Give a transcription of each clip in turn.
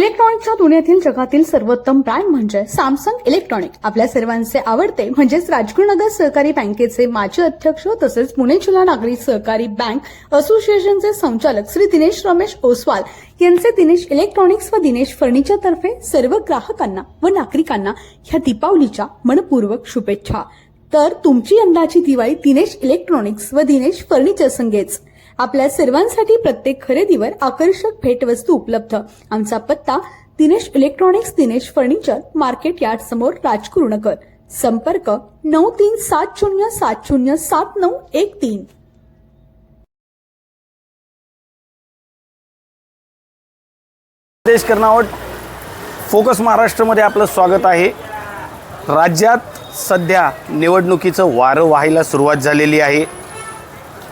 इलेक्ट्रॉनिक्सच्या दुनियेतील जगातील सर्वोत्तम ब्रँड म्हणजे सॅमसंग इलेक्ट्रॉनिक आपल्या सर्वांचे आवडते म्हणजेच राजगुरुनगर सहकारी बँकेचे माजी अध्यक्ष तसेच पुणे जिल्हा नागरी सहकारी बँक असोसिएशनचे संचालक श्री दिनेश रमेश ओसवाल यांचे दिनेश इलेक्ट्रॉनिक्स व दिनेश फर्निचर तर्फे सर्व ग्राहकांना व नागरिकांना ह्या दीपावलीच्या मनपूर्वक शुभेच्छा. तर तुमची यंदाची दिवाळी दिनेश इलेक्ट्रॉनिक्स व दिनेश फर्निचर संघेच. आपल्या सर्वांसाठी प्रत्येक खरेदीवर आकर्षक भेटवस्तू उपलब्ध. आमचा पत्ता Dinesh electronics Dinesh furniture market yard समोर राजकुरुनगर संपर्क नऊ तीन सात शून्य सात शून्य सात नऊ एक तीन. देश कर्नावट फोकस महाराष्ट्रामध्ये आपलं स्वागत आहे. राज्यात सध्या निवडणुकीचं वारं व्हायला सुरुवात झालेली आहे.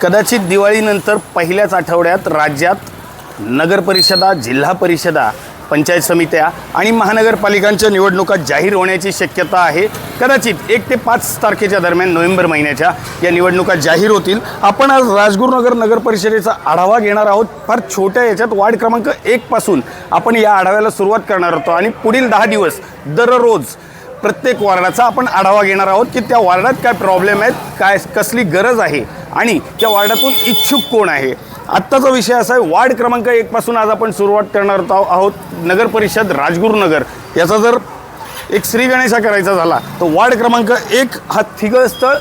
कदाचित दिवाळीनंतर पहिल्याच आठवड्यात राज्यात नगरपरिषदा जिल्हा परिषदा पंचायत समित्या आणि महानगरपालिकांच्या निवडणुका जाहीर होण्याची शक्यता आहे. कदाचित एक ते पाच तारखेच्या दरम्यान नोव्हेंबर महिन्याच्या या निवडणुका जाहीर होतील. आपण आज राजगुरुनगर नगर परिषदेचा आढावा घेणार आहोत. फार छोट्या याच्यात वार्ड क्रमांक एकपासून आपण या आढाव्याला सुरुवात करणार होतो आणि पुढील दहा दिवस दररोज प्रत्येक वार्डाचा आपण आढावा घेणार आहोत की त्या वार्डात काय प्रॉब्लेम आहेत काय कसली गरज आहे आणि त्या वार्डातून इच्छुक कोण आहे? आत्ताचा विषय असा आहे वार्ड क्रमांक एकपासून आज आपण सुरुवात करणार आहोत नगर परिषद राजगुरुनगर याचा जर एक श्रीगणेशा करायचा झाला तर वार्ड क्रमांक एक हा थिगळस्थळ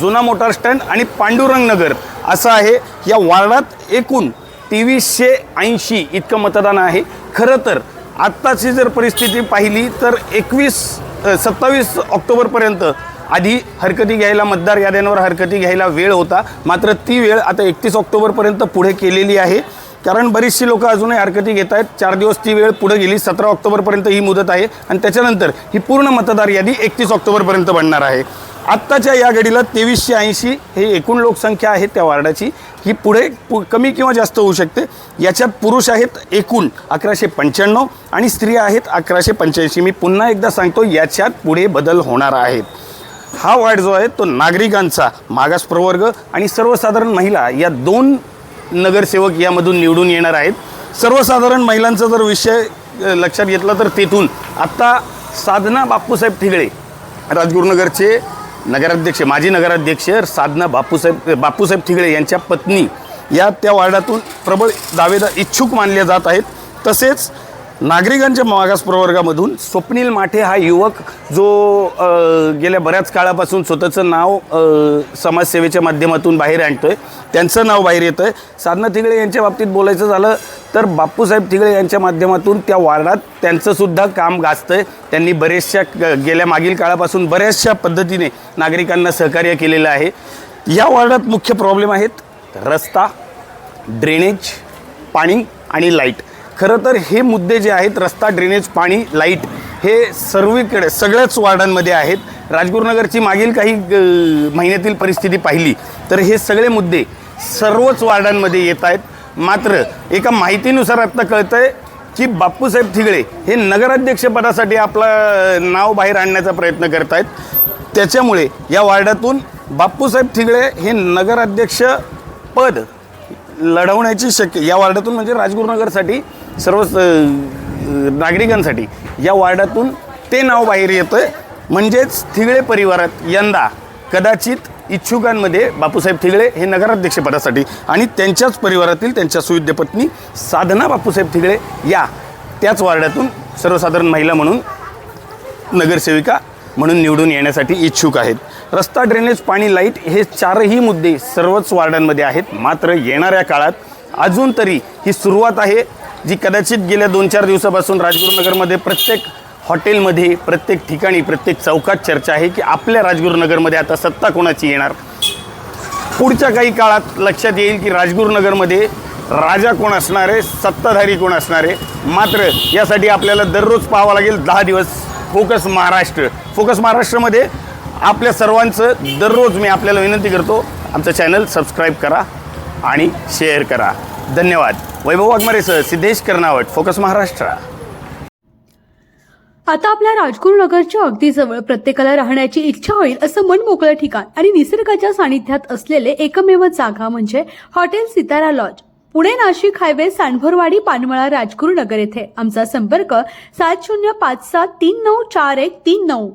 जुना मोटार स्टँड आणि पांडुरंग नगर. असं आहे या वार्डात एकूण तेवीसशे ऐंशी इतकं मतदान आहे. खरं तर आत्ताची जर परिस्थिती पाहिली तर एकवीस सत्तावीस ऑक्टोबरपर्यंत आधी हरकती घ्यायला मतदार याद्यांवर हरकती घ्यायला वेळ होता. मात्र ती वेळ आता एकतीस ऑक्टोबरपर्यंत पुढे केलेली आहे. कारण बरीचशी लोकं अजूनही हरकती घेत आहेत. चार दिवस ती वेळ पुढे गेली. सतरा ऑक्टोबरपर्यंत ही मुदत आहे. आणि त्याच्यानंतर ही पूर्ण मतदार यादी एकतीस ऑक्टोबरपर्यंत बनणार आहे. आत्ताच्या या घडीला तेवीसशे ऐंशी हे एकूण लोकसंख्या आहे त्या वार्डाची. ही पुढे पु कमी किंवा जास्त होऊ शकते. याच्यात पुरुष आहेत एकूण अकराशे पंच्याण्णव आणि स्त्रिया आहेत अकराशे पंच्याऐंशी. मी पुन्हा एकदा सांगतो याच्यात पुढे बदल होणार आहेत हा वार्ड जो आहे तो नागरिकांचा मागास प्रवर्ग आणि सर्वसाधारण महिला या दोन नगरसेवक यामधून निवडून येणार आहेत. सर्वसाधारण महिलांचा जर विषय लक्षात घेतला तर तेथून आत्ता साधना बापूसाहेब ठिगळे राजगुरुनगरचे नगराध्यक्ष माजी नगराध्यक्ष साधना बापूसाहेब बापूसाहेब ठिगळे यांच्या पत्नी या त्या वार्डातून प्रबळ दावेदार इच्छुक मानले जात आहेत. तसेच नागरिकांच्या मागास प्रवर्गामधून स्वप्नील माठे हा युवक जो गेल्या बऱ्याच काळापासून स्वतःचं नाव समाजसेवेच्या माध्यमातून बाहेर आणतो आहे त्यांचं नाव बाहेर येतं आहे साधना थिगळे यांच्या बाबतीत बोलायचं झालं तर बापूसाहेब थिगळे यांच्या माध्यमातून त्या वार्डात त्यांचंसुद्धा काम गाजतं आहे त्यांनी बरेचशा गेल्या मागील काळापासून बऱ्याचशा पद्धतीने नागरिकांना सहकार्य केलेलं आहे. या वार्डात मुख्य प्रॉब्लेम आहेत रस्ता ड्रेनेज पाणी आणि लाइट. खरं तर हे मुद्दे जे आहेत रस्ता ड्रेनेज पाणी लाइट हे सर्वीकडे सगळ्याच वार्डांमध्ये आहेत. राजगुरुनगरची मागील काही ग- महिन्यातील परिस्थिती पाहिली तर हे सगळे मुद्दे सर्वच वार्डांमध्ये येत आहेत. मात्र एका माहितीनुसार आत्ता कळतं आहे की बापूसाहेब थिगळे हे नगराध्यक्षपदासाठी आपलं नाव बाहेर आणण्याचा प्रयत्न करत आहेत त्याच्यामुळे या वार्डातून बाप्पूसाहेब थिगळे हे नगराध्यक्ष पद लढवण्याची शक्य या वार्डातून म्हणजे राजगुरुनगरसाठी सर्व नागरिकांसाठी या वार्डातून ते नाव बाहेर येतं म्हणजेच थिगळे परिवारात यंदा कदाचित इच्छुकांमध्ये बापूसाहेब थिगळे हे नगराध्यक्षपदासाठी आणि त्यांच्याच परिवारातील त्यांच्या सुविद्य पत्नी साधना बापूसाहेब थिगळे या त्याच वार्डातून सर्वसाधारण महिला म्हणून नगरसेविका म्हणून निवडून येण्यासाठी इच्छुक आहेत. रस्ता ड्रेनेज पाणी लाइट हे चारही मुद्दे सर्वच वार्डांमध्ये आहेत. मात्र येणाऱ्या काळात अजून तरी ही सुरुवात आहे जी कदाचित गेल्या दोन चार दिवसापासून राजगुरुनगरमध्ये प्रत्येक हॉटेलमध्ये प्रत्येक ठिकाणी प्रत्येक चौकात चर्चा आहे की आपल्या राजगुरुनगरमध्ये आता सत्ता कोणाची येणार? पुढच्या काही काळात लक्षात येईल की राजगुरुनगरमध्ये राजा कोण असणार आहे सत्ताधारी कोण असणार आहे? मात्र यासाठी आपल्याला दररोज पाहावं लागेल दहा दिवस. फोकस महाराष्ट्र. फोकस महाराष्ट्रामध्ये आपल्या सर्वांचं दररोज मी आपल्याला विनंती करतो आमचं चॅनल सबस्क्राईब करा आणि शेअर करा. धन्यवाद. वैभव वाघमारेसह सिद्धेश कर्नावट फोकस महाराष्ट्र. आता आपल्या राजगुरुनगरच्या अगदी जवळ प्रत्येकाला राहण्याची इच्छा होईल असं मन मोकळं ठिकाण आणि निसर्गाच्या सानिध्यात असलेले एकमेव जागा म्हणजे hotel Sitara lodge. Pune Nashik highway Sandbharwadi Panmala Rajgurunagar येथे. आमचा संपर्क सात शून्य पाच सात तीन नऊ चार एक तीन नऊ.